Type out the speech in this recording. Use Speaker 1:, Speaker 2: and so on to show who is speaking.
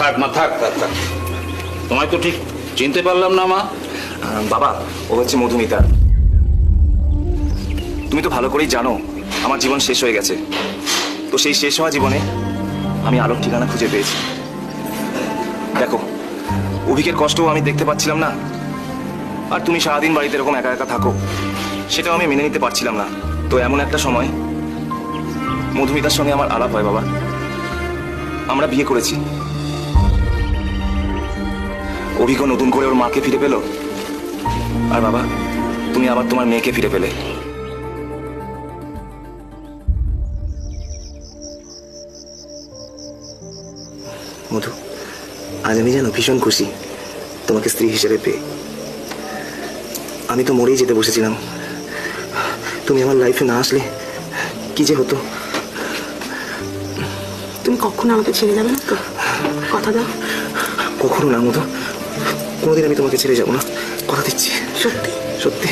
Speaker 1: থাক, মা, থাক থাক থাক। তোমায় তো ঠিক চিনতে পারলাম না, মা।
Speaker 2: বাবা, ও হচ্ছে মধুমিতা। তুমি তো ভালো করেই জানো, আমার জীবন শেষ হয়ে গেছে। তো সেই শেষ হওয়া জীবনে আমি আলোর ঠিকানা খুঁজে পেয়েছি। দেখো, অভিকের কষ্টও আমি দেখতে পাচ্ছিলাম না। আর তুমি সারাদিন বাড়িতে এরকম একা একা থাকো, সেটাও আমি মেনে নিতে পারছিলাম না। তো এমন একটা সময়, মধুমিতার সঙ্গে আমার আলাপ হয়, বাবা। আমরা বিয়ে করেছি। অভিজ্ঞ নতুন করে ওর মাকে ফিরে পেল? আর বাবা তুমি আবার তোমার মেয়েকে ফিরে পেলে। মধু আজ আমি জানো ভীষণ খুশি তোমাকে স্ত্রী হিসেবে পেয়ে। আমি তো মরেই যেতে বসেছিলাম। তুমি আমার লাইফে না আসলে কি যে হতো?
Speaker 3: তুমি কখনো আমাকে ছেড়ে যাবে না তো? কথা দাও।
Speaker 2: কখনো না মধু। কোনোদিন আমি তোমাকে ছেড়ে যাব না কথা দিচ্ছি
Speaker 3: সত্যি
Speaker 2: সত্যি